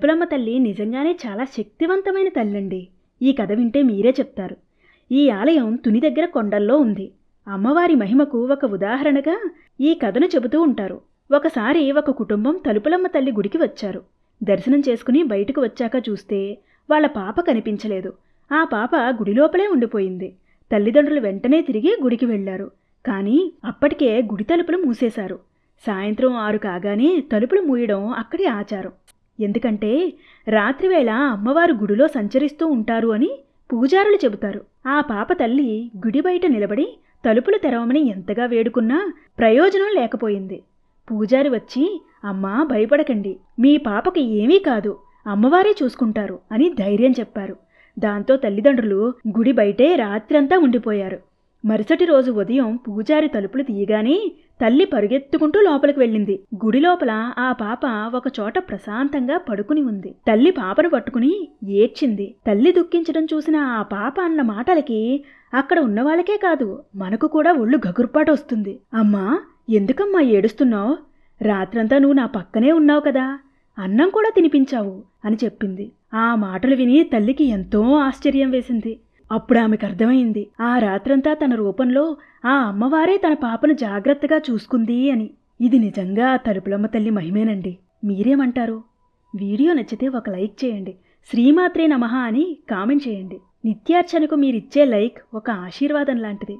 తలుపులమ్మ తల్లి నిజంగానే చాలా శక్తివంతమైన తల్లండి. ఈ కథ వింటే మీరే చెప్తారు. ఈ ఆలయం తుని దగ్గర కొండల్లో ఉంది. అమ్మవారి మహిమకు ఒక ఉదాహరణగా ఈ కథను చెబుతూ ఉంటారు. ఒకసారి ఒక కుటుంబం తలుపులమ్మ తల్లి గుడికి వచ్చారు. దర్శనం చేసుకుని బయటకు వచ్చాక చూస్తే వాళ్ళ పాప కనిపించలేదు. ఆ పాప గుడి లోపలే ఉండిపోయింది. తల్లిదండ్రులు వెంటనే తిరిగి గుడికి వెళ్ళారు కానీ అప్పటికే గుడి తలుపులు మూసేశారు. సాయంత్రం ఆరు కాగానే తలుపులు మూయడం అక్కడి ఆచారం. ఎందుకంటే రాత్రివేళ అమ్మవారు గుడిలో సంచరిస్తూ ఉంటారు అని పూజారులు చెబుతారు. ఆ పాప తల్లి గుడి బయట నిలబడి తలుపులు తెరవమని ఎంతగా వేడుకున్నా ప్రయోజనం లేకపోయింది. పూజారి వచ్చి అమ్మా భయపడకండి. మీ పాపకి ఏమీ కాదు. అమ్మవారే చూసుకుంటారు అని ధైర్యం చెప్పారు. దాంతో తల్లిదండ్రులు గుడి బయటే రాత్రంతా ఉండిపోయారు. మరుసటి రోజు ఉదయం పూజారి తలుపులు తీయగానే తల్లి పరుగెత్తుకుంటూ లోపలికి వెళ్ళింది. గుడి లోపల ఆ పాప ఒక చోట ప్రశాంతంగా పడుకుని ఉంది. తల్లి పాపను పట్టుకుని ఏడ్చింది. తల్లి దుఃఖించడం చూసిన ఆ పాప అన్న మాటలకి అక్కడ ఉన్న వాళ్ళకే కాదు మనకు కూడా ఒళ్ళు గగుర్పాటు వస్తుంది. అమ్మా ఎందుకమ్మా ఏడుస్తున్నావు? రాత్రంతా నువ్వు నా పక్కనే ఉన్నావు కదా అన్నం కూడా తినిపించావు అని చెప్పింది. ఆ మాటలు విని తల్లికి ఎంతో ఆశ్చర్యం వేసింది. అప్పుడు ఆమెకు అర్థమైంది. ఆ రాత్రంతా తన రూపంలో ఆ అమ్మవారే తన పాపను జాగ్రత్తగా చూసుకుంది అని. ఇది నిజంగా ఆ తలుపులమ్మ తల్లి మహిమేనండి. మీరేమంటారు? వీడియో నచ్చితే ఒక లైక్ చేయండి. శ్రీమాత్రే నమః అని కామెంట్ చేయండి. నిత్యార్చనకు మీరిచ్చే లైక్ ఒక ఆశీర్వాదం లాంటిది.